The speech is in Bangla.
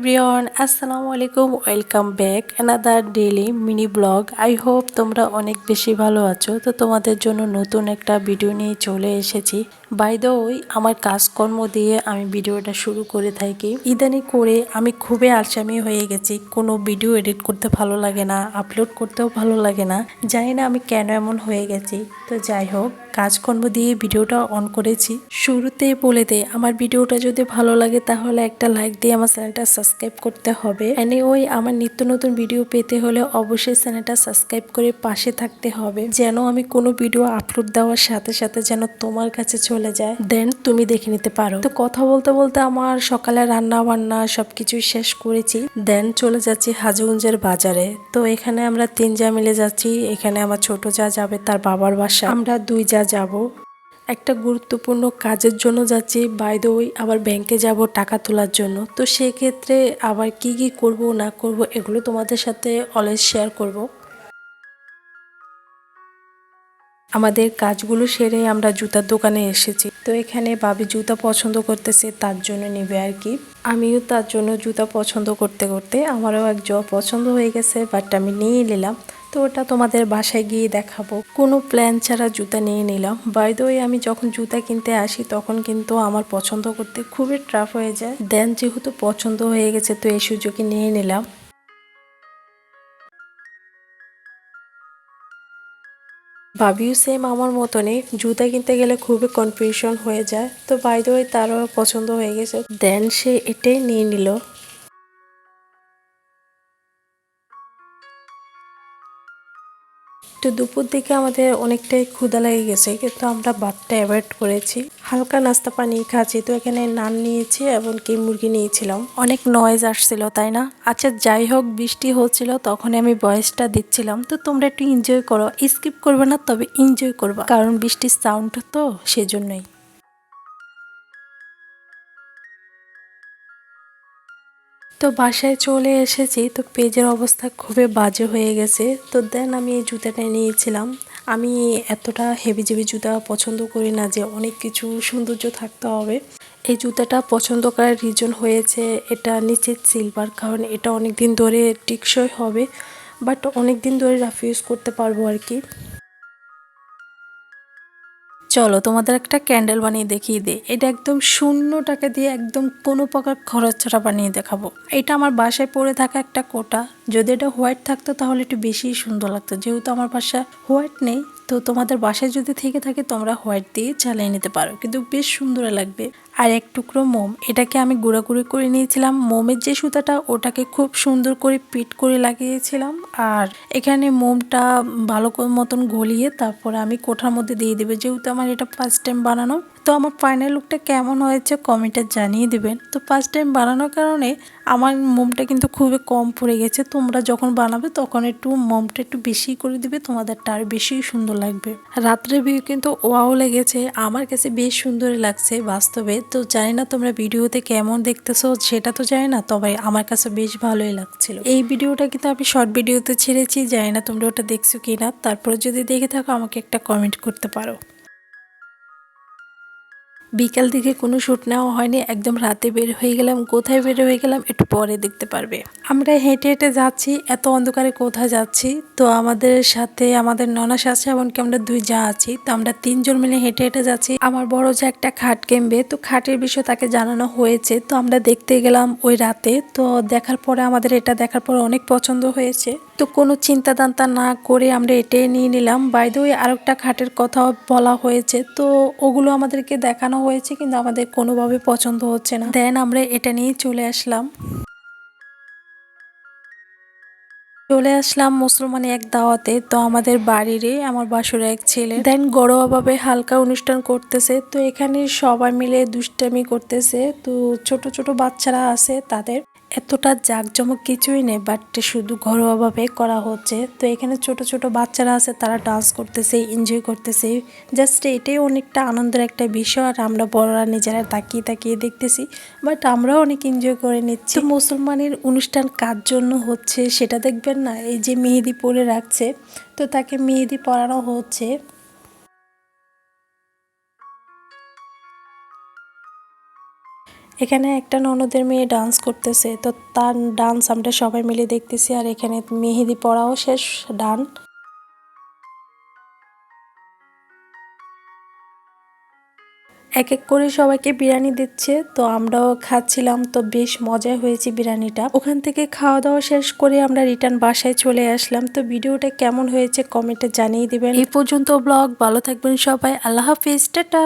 এভরিওয়ান, আসসালামু আলাইকুম, welcome back another daily mini blog. I hope তোমরা অনেক বেশি ভালো আছো। তো তোমাদের জন্য নতুন একটা ভিডিও নিয়ে চলে এসেছি। বাই দ্য ওই আমার কাজকর্ম দিয়ে আমি ভিডিওটা শুরু করে থাকি। ইদানি করে আমি খুবই আলসামি হয়ে গেছি। কোনো ভিডিও এডিট করতে ভালো লাগে না, আপলোড করতেও ভালো লাগে না। জানি না আমি কেন এমন হয়ে গেছি। তো যাই হোক, কাজকর্ম দিয়ে ভিডিওটা অন করেছি। শুরুতে বলে দে, আমার ভিডিওটা যদি ভালো লাগে তাহলে একটা লাইক দিয়ে আমার চ্যানেলটা সাবস্ক্রাইব করতে হবে। এনে ওই আমার নিত্য নতুন ভিডিও পেতে হলে অবশ্যই চ্যানেলটা সাবস্ক্রাইব করে পাশে থাকতে হবে। যেন আমি কোনো ভিডিও আপলোড দেওয়ার সাথে সাথে যেন তোমার কাছে চলে যায়। দেন তুমি দেখে নিতে পারো। তো কথা বলতে বলতে আমার সকালে রান্না বান্না সবকিছুই শেষ করেছি। দেন চলে যাচ্ছি হাজুগঞ্জের বাজারে। তো এখানে আমরা তিন যা মিলে যাচ্ছি। এখানে আমার ছোট যা যাবে তার বাবার বাসা। আমরা দুই যা যাব। একটা গুরুত্বপূর্ণ কাজের জন্য যাচ্ছি। বাইদ ওই আবার ব্যাংকে যাব টাকা তোলার জন্য। তো সেক্ষেত্রে আবার কি কি করব, না করব, এগুলো তোমাদের সাথে অলওয়েজ শেয়ার করব। আমাদের কাজগুলো সেরে আমরা জুতার দোকানে এসেছি। তো এখানে বাবি জুতা পছন্দ করতেছে, তার জন্য নেবে আর কি। আমিও তার জন্য জুতা পছন্দ করতে করতে আমারও এক জোয়া পছন্দ হয়ে গেছে বাট আমি নিয়ে নিলাম। তো ওটা তোমাদের বাসায় গিয়ে দেখাবো। কোনো প্ল্যান ছাড়া জুতা নিয়ে নিলাম। বাই ওই আমি যখন জুতা কিনতে আসি, তখন কিন্তু আমার পছন্দ করতে খুবই ট্রাফ হয়ে যায়। দেন যেহেতু পছন্দ হয়ে গেছে, তো এই সুযোগে নিয়ে নিলাম। ভাবিও সেম আমার মতনই। জুতা কিনতে গেলে খুবই কনফিউশন হয়ে যায়। তো বাই দ্য ওয়ে তারও পছন্দ হয়ে গেছে। দেন সে এটাই নিয়ে নিল। তো দুপুর দিকে আমাদের অনেকটাই ক্ষুদা লেগে গেছে, কিন্তু আমরা ভাতটা অ্যাভয়েড করেছি। হালকা নাস্তা পানি খাচ্ছি, তো এখানে নান নিয়েছি এবং কি মুরগি নিয়েছিলাম। অনেক নয়েজ আসছিল, তাই না? আচ্ছা যাই হোক, বৃষ্টি হচ্ছিল তখন আমি ভয়েসটা দিচ্ছিলাম। তো তোমরা একটু এনজয় করো স্কিপ করবে না, তবে এনজয় করবা। কারণ বৃষ্টির সাউন্ড তো সেজন্যই। তো বাসায় চলে এসেছি, তো পেজের অবস্থা খুবই বাজে হয়ে গেছে। তো দেন আমি এই জুতাটা নিয়েছিলাম। আমি এতটা হেভি জেভি জুতা পছন্দ করি না যে অনেক কিছু সৌন্দর্য থাকতে হবে। এই জুতাটা পছন্দ করার রিজন হয়েছে এটা নিচে সিলভার কারণ এটা অনেক দিন ধরে টিকসই হবে। বাট অনেক দিন ধরে রাফ ইউজ করতে পারব আর কি। চলো তোমাদের একটা ক্যান্ডেল বানিয়ে দেখিয়ে দে এটা একদম শূন্য টাকা দিয়ে একদম কোনো প্রকার খরচ ছাড়া বানিয়ে দেখাবো। এটা আমার বাসায় পরে থাকা একটা কোটা। যদি এটা হোয়াইট থাকতো তাহলে একটু বেশি সুন্দর লাগতো। যেহেতু আমার বাসা হোয়াইট নেই, তো তোমাদের বাসায় যদি থেকে থাকে তোমরা হোয়াইট দিয়ে চালিয়ে নিতে পারো। কিন্তু বেশ সুন্দর লাগবে। আর এক টুকরো মোম। এটাকে আমি গুঁড়াগুড়ি করে নিয়েছিলাম। মোমের যে সুতাটা, ওটাকে খুব সুন্দর করে পিট করে লাগিয়েছিলাম। আর এখানে মোমটা ভালো মতন গলিয়ে তারপরে আমি কোঠার মধ্যে দিয়ে দেবে। যেহেতু আমার এটা ফার্স্ট টাইম বানানো, তো আমার ফাইনাল লুকটা কেমন হয়েছে কমেন্টে জানিয়ে দেবেন। তো ফার্স্ট টাইম বানানোর কারণে আমার মোমটা কিন্তু খুবই কম পড়ে গেছে। তোমরা যখন বানাবে তখন একটু মোমটা একটু বেশি করে দিবে, তোমাদেরটা আর বেশি সুন্দর লাগবে। রাত্রে ভিউ কিন্তু ওয়াও লেগেছে। আমার কাছে বেশ সুন্দর লাগছে বাস্তবে। তো জানি না তোমরা ভিডিওতে কেমন দেখতেছো, সেটা তো জানি না, তবে আমার কাছে বেশ ভালোই লাগছিল। এই ভিডিওটা কিন্তু আমি শর্ট ভিডিওতে ছেড়েছি, জানি না তোমরা ওটা দেখছ কি না তারপরে যদি দেখে থাকো আমাকে একটা কমেন্ট করতে পারো। বিকাল দিকে কোনো শ্যুট নেওয়া হয়নি, একদম রাতে বের হয়ে গেলাম, কোথায় বের হয়ে গেলাম একটু পরে দেখতে পারবে। আমরা হেঁটে হেঁটে যাচ্ছি, এত অন্ধকারে কোথায় যাচ্ছি? তো আমাদের সাথে আমাদের ননাস আছে এমনকি আমরা দুই যা আছি, তো আমরা তিনজন মিলে হেঁটে হেঁটে যাচ্ছি। আমার বড় যে একটা খাট কেমবে, তো খাটের বিষয়ে তাকে জানানো হয়েছে, তো আমরা দেখতে গেলাম ওই রাতে, তো দেখার পরে আমাদের এটা দেখার পরে অনেক পছন্দ হয়েছে। তো কোনো চিন্তা দান্তা না করে আমরা এটাই নিয়ে নিলাম। বাইদ ওই আরেকটা খাটের কথা বলা হয়েছে, তো ওগুলো আমাদেরকে দেখানো হয়েছে, কিন্তু আমাদের কোনোভাবে পছন্দ হচ্ছে না। দেন আমরা এটা নিয়ে চলে আসলাম। চলে আসলাম মুসলমানি এক দাওয়াতে। তো আমাদের বাড়িরই আমার বাসুর এক ছেলে। দেন গড়োয়াভাবে হালকা অনুষ্ঠান করতেছে। তো এখানে সবাই মিলে দুষ্টামি করতেছে। তো ছোট ছোট বাচ্চারা আছে তাদের। এতটা জাঁকজমক কিছুই নেই বাট শুধু ঘরোয়াভাবে করা হচ্ছে। তো এখানে ছোট ছোট বাচ্চারা আছে, তারা ডান্স করতেছে এনজয় করতেছে। জাস্ট এটাই অনেকটা আনন্দের একটা বিষয়, আর আমরা বড়রা নিজেরা তাকিয়ে তাকিয়ে দেখতেছি বাট আমরাও অনেক এনজয় করে নিচ্ছি। মুসলমানের অনুষ্ঠান কার জন্য হচ্ছে সেটা দেখবেন না? এই যে মেহেদি পরে রাখছে, তো তাকে মেহেদি পরানো হচ্ছে। এখানে একটা ননদের মেয়ে ডান্স করতেছে, তো তার ডান্স আমরা সবাই মিলে দেখতেছি আর এখানে মেহেদি পড়াও শেষ ডান এক এক করে সবাইকে বিরিয়ানি দিচ্ছে, তো আমরাও খাচ্ছিলাম, তো বেশ মজা হয়েছে বিরিয়ানিটা। ওখান থেকে খাওয়া দাওয়া শেষ করে আমরা রিটার্ন বাসায় চলে আসলাম, তো ভিডিওটা কেমন হয়েছে কমেন্টে জানিয়ে দিবেন। এই পর্যন্ত ব্লগ ভালো থাকবেন সবাই, আল্লাহ হাফিজ, টাটা!